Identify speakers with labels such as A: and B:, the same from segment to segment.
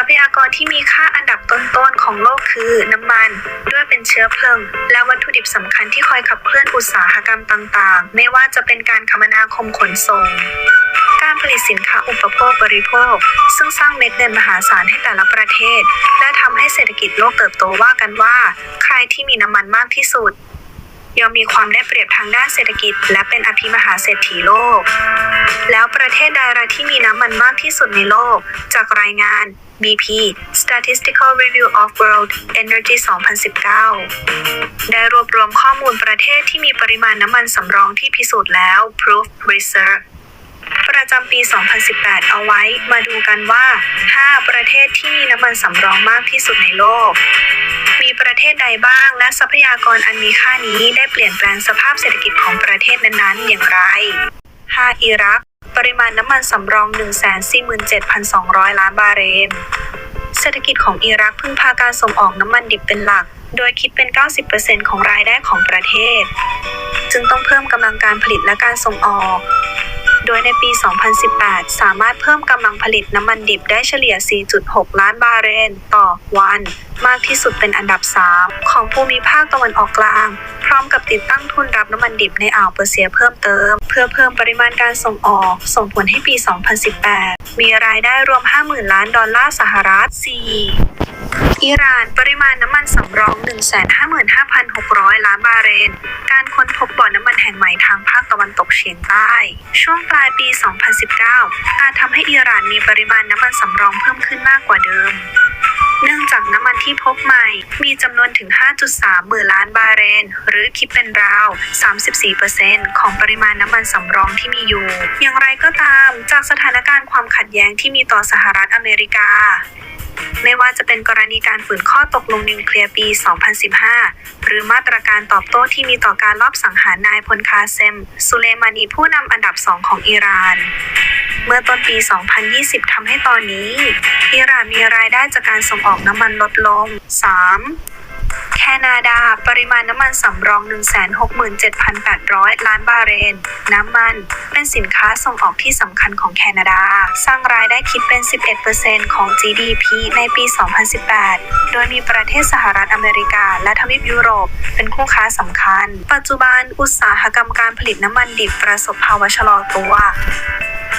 A: ทรัพยากรที่มีค่าอันดับต้นๆของโลกคือน้ำมัน ด้วยเป็นเชื้อเพลิง และวัตถุดิบสำคัญที่คอยขับเคลื่อนอุตสาหกรรมต่างๆ ไม่ว่าจะเป็นการคมนาคมขนส่งการผลิตสินค้าอุปโภคบริโภค ซึ่งสร้างเม็ดเงินมหาศาลให้แต่ละประเทศ และทำให้เศรษฐกิจโลกเติบโตว่ากันว่า ใครที่มีน้ำมันมากที่สุดย่อมมีความได้เปรียบทางด้านเศรษฐกิจ และเป็นอภิมหาเศรษฐีโลก แล้วประเทศใดล่ะที่มีน้ำมันมากที่สุดในโลก จากรายงาน BP Statistical Review of World Energy 2019 ได้รวบรวมข้อมูลประเทศที่มีปริมาณน้ำมันสำรองที่พิสูจน์แล้ว Proof Reserve ประจำปี 2018 เอาไว้ มาดูกันว่า 5 ประเทศที่มีน้ำมันสำรองมากที่สุดในโลก มีประเทศใดบ้าง และทรัพยากรอันมีค่านี้ได้เปลี่ยนแปลงสภาพเศรษฐกิจของประเทศนั้นๆ อย่างไร 5. อิรัก ปริมาณน้ำมันสำรอง 147,200 ล้านบาร์เรล เศรษฐกิจของอิรักพึ่งพาการส่งออกน้ำมันดิบเป็นหลัก โดยคิดเป็น 90%ของรายได้ของประเทศ จึงต้องเพิ่มกำลังการผลิตและการส่งออก โดยในปี 2018 สามารถเพิ่มกำลังผลิตน้ำมันดิบได้เฉลี่ย 4.6 ล้านบาร์เรลต่อวัน มากที่สุดเป็นอันดับ 3 ของภูมิภาคตะวันออกกลาง พร้อมกับติดตั้งทุนรับน้ำมันดิบในอ่าวเปอร์เซียเพิ่มเติม เพื่อเพิ่มปริมาณการส่งออก ส่งผลให้ปี 2018 มีรายได้รวม 50,000 ล้านดอลลาร์สหรัฐ 4. อิหร่านปริมาณน้ำมันสำรอง 155,600 ล้านบาร์เรลการค้นพบบ่อน้ำมันแห่งใหม่ทางภาคตะวันตกเฉียงใต้ ช่วงปลายปี 2019 อาจทำให้อิหร่านมีปริมาณน้ำมันสำรองเพิ่มขึ้นมากกว่าเดิมเนื่องจากน้ำมันที่พบใหม่ มีจำนวนถึง 5.3 หมื่นล้านบาร์เรลหรือคิดเป็นราว 34%ของปริมาณน้ำมันสำรองที่มีอยู่ อย่างไรก็ตาม จากสถานการณ์ความขัดแย้งที่มีต่อสหรัฐอเมริกา ไม่ว่าจะเป็นกรณีการฝืนข้อตกลงนิวเคลียร์ปี 2015 หรือมาตรการตอบโต้ที่มีต่อการลอบสังหารนายพลคาเซม สุเลมานีผู้นำอันดับสองของอิหร่าน เมื่อต้นปี 2020 ทำให้ตอนนี้ อิหร่านมีรายได้จากการส่งออกน้ำมันลดลง 3. แคนาดา ปริมาณน้ำมันสำรอง 167,800 ล้านบาร์เรลน้ำมัน เป็นสินค้าส่งออกที่สำคัญของแคนาดา สร้างรายได้คิดเป็น 11%ของ GDP ในปี 2018 โดยมีประเทศสหรัฐอเมริกา และทวีปยุโรป เป็นคู่ค้าสำคัญ ปัจจุบันอุตสาหกรรมการผลิตน้ำมันดิบประสบภาวะชะลอตัว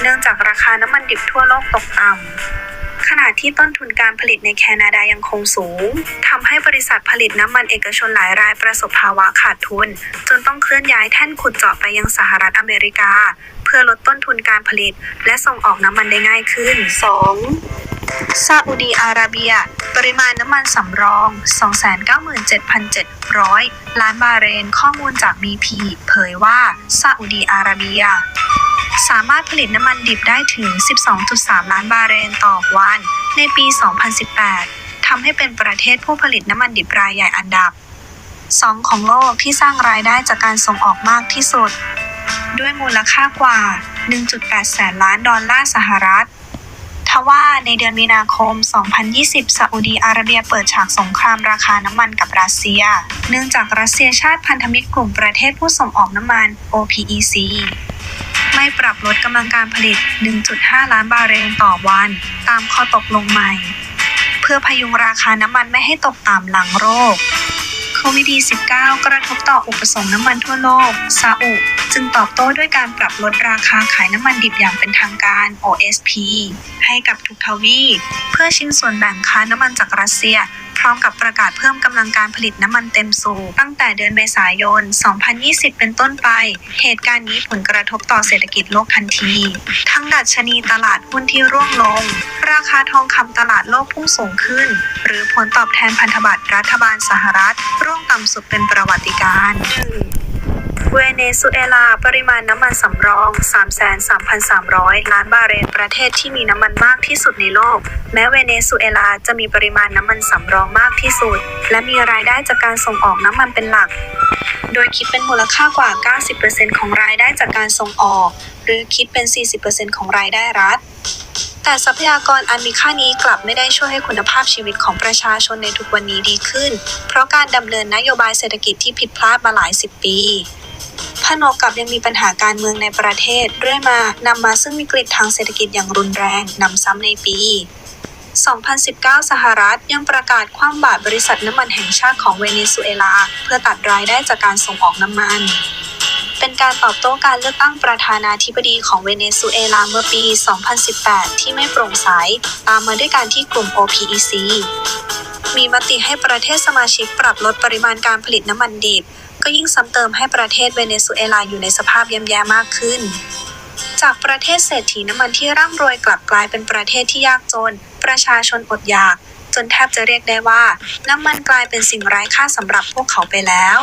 A: เนื่องจากราคาน้ำมันดิบทั่วโลกตกต่ำขณะที่ต้นทุนการผลิตในแคนาดายังคงสูงทำให้ บริษัทผลิตน้ำมันเอกชนหลายรายประสบภาวะขาดทุน จนต้องเคลื่อนย้ายแท่นขุดเจาะไปยังสหรัฐอเมริกา เพื่อลดต้นทุนการผลิต และส่งออกน้ำมันได้ง่ายขึ้น 2. ซาอุดีอาระเบีย ปริมาณน้ำมันสำรอง 297,700 ล้านบาร์เรลข้อมูลจาก BP เผยว่าซาอุดีอาระเบีย สามารถผลิตน้ำมันดิบได้ถึง 12.3 ล้านบาร์เรลต่อวัน ในปี 2018 ทำให้เป็นประเทศผู้ผลิตน้ำมันดิบรายใหญ่อันดับ2ของโลกที่สร้างรายได้จากการส่งออกมากที่สุด ด้วยมูลค่ากว่า 1.8 แสนล้านดอลลาร์สหรัฐทว่าในเดือนมีนาคม 2020 ซาอุดีอาระเบียเปิดฉากสงครามราคาน้ำมันกับรัสเซีย เนื่องจากรัสเซียชาติพันธมิตรกลุ่มประเทศผู้ส่งออกน้ำมัน OPEC ไม่ปรับลดกำลังการผลิต 1.5 ล้านบาร์เรลต่อวัน ตามข้อตกลงใหม่ พื่อพยุงราคาน้ำมันไม่ให้ตกต่ำหลังโรคโควิด -19 กระทบต่ออุปสงค์น้ำมันทั่วโลก ซาอุ จึงตอบโต้ด้วยการปรับลดราคาขายน้ำมันดิบอย่างเป็นทางการ OSP ให้กับทุกทวีปเพื่อชิงส่วนแบ่งค้าน้ำมันจากรัสเซีย พร้อมกับประกาศเพิ่มกำลังการผลิตน้ำมันเต็มสูบตั้งแต่เดือนเมษายน 2020 เป็นต้นไป เหตุการณ์นี้ผลกระทบต่อเศรษฐกิจโลกทันที ทั้งดัชนีตลาดหุ้นที่ร่วงลง ราคาทองคำตลาดโลกพุ่งสูงขึ้น หรือผลตอบแทนพันธบัตรรัฐบาลสหรัฐ ร่วงต่ำสุดเป็นประวัติการณ์ เวเนซุเอลา ปริมาณน้ำมันสำรอง 33,300 ล้านบาร์เรล ประเทศที่มีน้ำมันมากที่สุดในโลก แม้เวเนซุเอลาจะมีปริมาณน้ำมันสำรองมากที่สุด และมีรายได้จากการส่งออกน้ำมันเป็นหลัก โดยคิดเป็นมูลค่ากว่า 90%ของรายได้จากการส่งออก หรือคิดเป็น 40%ของรายได้รัฐแต่ทรัพยากรอันมีค่านี้กลับไม่ได้ช่วยให้คุณภาพชีวิตของประชาชนในทุกวันนี้ดีขึ้น เพราะการดำเนินนโยบายเศรษฐกิจที่ผิดพลาดมาหลายสิบปี นวกกับยังมีปัญหาการเมืองในประเทศเรื่อยมานำมาซึ่งวิกฤตทางเศรษฐกิจอย่างรุนแรงนำซ้ำในปี 2019 สหรัฐยังประกาศคว่ำบาตรบริษัทน้ำมันแห่งชาติของเวเนซุเอลา เพื่อตัดรายได้จากการส่งออกน้ำมัน เป็นการตอบโต้การเลือกตั้งประธานาธิบดีของเวเนซุเอลาเมื่อปี 2018 ที่ไม่โปร่งใส ตามมาด้วยการที่กลุ่ม OPEC มีมติให้ประเทศสมาชิกปรับลดปริมาณการผลิตน้ำมันดิบ ก็ยิ่งซ้ำเติมให้ประเทศเวเนซุเอลาอยู่ในสภาพย่ำแย่มากขึ้น จากประเทศเศรษฐีน้ำมันที่ร่ำรวยกลับกลายเป็นประเทศที่ยากจน ประชาชนอดอยาก จนแทบจะเรียกได้ว่า น้ำมันกลายเป็นสิ่งไร้ค่าสำหรับพวกเขาไปแล้ว